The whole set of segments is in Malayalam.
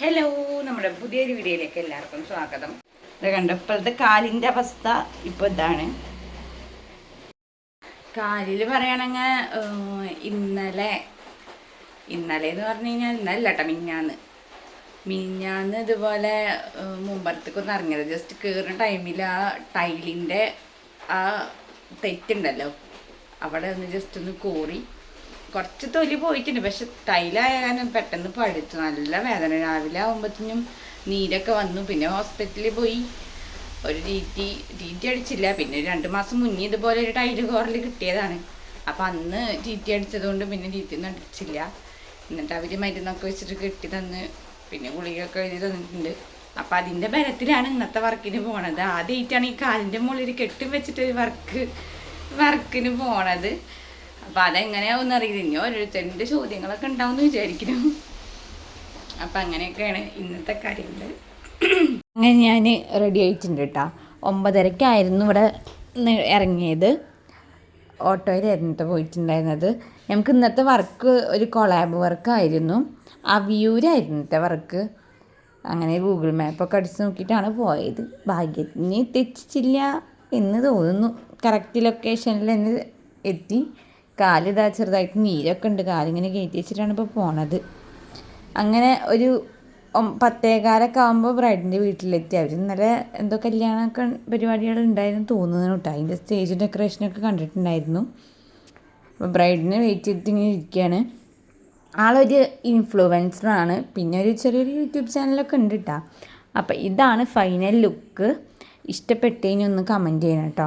ഹലോ നമ്മുടെ പുതിയൊരു വീഡിയോയിലേക്ക് എല്ലാവർക്കും സ്വാഗതം. ഇത് കണ്ടോ ഇപ്പോഴത്തെ കാലിന്റെ അവസ്ഥ ഇപ്പോൾ ഇതാണ്. കാലിൽ പറയുകയാണെങ്കിൽ ഇന്നലെ ഇന്നലെ എന്ന് പറഞ്ഞു കഴിഞ്ഞാൽ ഇന്നല്ല കേട്ടോ മിഞ്ഞാന്ന്. മിഞ്ഞാന്ന് ഇതുപോലെ ഏഹ്, മുമ്പറത്തേക്കൊന്ന് ഇറങ്ങിയത്. ജസ്റ്റ് കയറുന്ന ടൈമിൽ ആ ടൈലിന്റെ ആ തെറ്റുണ്ടല്ലോ. അവിടെ ഒന്ന് ജസ്റ്റ് ഒന്ന് കോറി കുറച്ച് തൊലി പോയിട്ടുണ്ട്. പക്ഷെ തൈലായാലും പെട്ടെന്ന് പഴുത്തു നല്ല വേദന. രാവിലെ ആകുമ്പോഴത്തേനും നീരൊക്കെ വന്നു. പിന്നെ ഹോസ്പിറ്റലിൽ പോയി ഒരു രീതി രീതി അടിച്ചില്ല. പിന്നെ രണ്ട് മാസം മുന്നേ ഇതുപോലെ ഒരു ടൈൽ കോറൽ കിട്ടിയതാണ്. അപ്പം അന്ന് ടീറ്റി അടിച്ചതുകൊണ്ട് പിന്നെ ടീറ്റി ഒന്നും അടിച്ചില്ല. എന്നിട്ട് അവർ മരുന്നൊക്കെ വെച്ചിട്ട് കെട്ടി തന്ന് പിന്നെ ഗുളികയൊക്കെ എഴുതി തന്നിട്ടുണ്ട്. അപ്പം അതിന്റെ ബലത്തിലാണ് ഇന്നത്തെ വർക്കിന് പോണത്. ആദ്യമായിട്ടാണ് ഈ കാലിന്റെ മുകളിൽ കെട്ടി വെച്ചിട്ട് ഒരു വർക്ക് വർക്കിന് പോണത്. അപ്പം അതെങ്ങനെയാവും അറിയില്ല. ഇനി ഓരോരുത്തരുടെ ചോദ്യങ്ങളൊക്കെ ഉണ്ടാവും വിചാരിക്കുന്നു. അപ്പം അങ്ങനെയൊക്കെയാണ് ഇന്നത്തെ കാര്യങ്ങൾ അങ്ങനെ ഞാൻ റെഡി ആയിട്ടുണ്ട് കേട്ടോ ഒമ്പതരക്കായിരുന്നു ഇവിടെ ഇറങ്ങിയത്. ഓട്ടോയിലായിരുന്നു കേട്ടോ പോയിട്ടുണ്ടായിരുന്നത്. നമുക്ക് ഇന്നത്തെ വർക്ക് ഒരു കൊളാബ് വർക്കായിരുന്നു അവിയൂരായിരുന്നു കേട്ടോ വർക്ക്. അങ്ങനെ ഗൂഗിൾ മാപ്പൊക്കെ അടിച്ച് നോക്കിയിട്ടാണ് പോയത്. ഭാഗ്യത്തിന് തെറ്റിച്ചില്ല എന്ന് തോന്നുന്നു. കറക്റ്റ് ലൊക്കേഷനിൽ തന്നെ എത്തി. കാലിതാ ചെറുതായിട്ട് നീരൊക്കെ ഉണ്ട് കാലിങ്ങനെ കയറ്റി വെച്ചിട്ടാണ് ഇപ്പോൾ പോണത്. അങ്ങനെ ഒരു പത്തേകാലൊക്കെ ആകുമ്പോൾ ബ്രൈഡിന്റെ വീട്ടിലെത്തി. അവർ ഇന്നലെ എന്തോ കല്യാണമൊക്കെ പരിപാടികൾ ഉണ്ടായിരുന്നു തോന്നുന്നു കേട്ടോ. അതിന്റെ സ്റ്റേജ് ഡെക്കറേഷനൊക്കെ കണ്ടിട്ടുണ്ടായിരുന്നു. അപ്പോൾ ബ്രൈഡിനെ വെയിറ്റ് ചെയ്തിട്ട് ഇങ്ങനെ ഇരിക്കുകയാണ് ആളൊരു ഇൻഫ്ലുവൻസറാണ് പിന്നെ ഒരു ചെറിയൊരു യൂട്യൂബ് ചാനലൊക്കെ ഉണ്ട് കേട്ടോ അപ്പോൾ ഇതാണ് ഫൈനൽ ലുക്ക് ഇഷ്ടപ്പെട്ടതിനൊന്ന് കമന്റ് ചെയ്യണം കേട്ടോ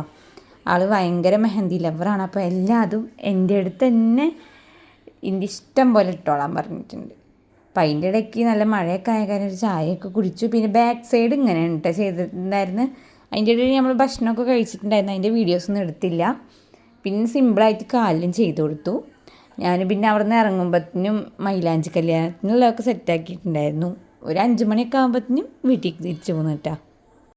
ആൾ ഭയങ്കര മെഹന്തി ലവറാണ്. അപ്പോൾ എല്ലാതും എന്റെ അടുത്ത് തന്നെ എന്റെ ഇഷ്ടം പോലെ ഇട്ടോളാൻ പറഞ്ഞിട്ടുണ്ട്. അപ്പം അതിന്റെ ഇടയ്ക്ക് നല്ല മഴയൊക്കെ ആയ കാരണം ഒരു ചായയൊക്കെ കുടിച്ചു. പിന്നെ ബാക്ക് സൈഡ് ഇങ്ങനെ കേട്ടോ ചെയ്തിട്ടുണ്ടായിരുന്നു അതിന്റെ ഇടയിൽ നമ്മൾ ഭക്ഷണമൊക്കെ കഴിച്ചിട്ടുണ്ടായിരുന്നു. അതിന്റെ വീഡിയോസ് ഒന്നും എടുത്തില്ല. പിന്നെ സിമ്പിളായിട്ട് കാലിലും ചെയ്തു കൊടുത്തു. ഞാൻ പിന്നെ അവിടെ നിന്ന് ഇറങ്ങുമ്പോഴത്തേനും മൈലാഞ്ചി കല്യാണത്തിനുള്ളതൊക്കെ സെറ്റാക്കിയിട്ടുണ്ടായിരുന്നു ഒരു അഞ്ച് മണിയൊക്കെ ആകുമ്പോഴത്തേനും വീട്ടിൽ തിരിച്ചു പോന്നു കേട്ടോ.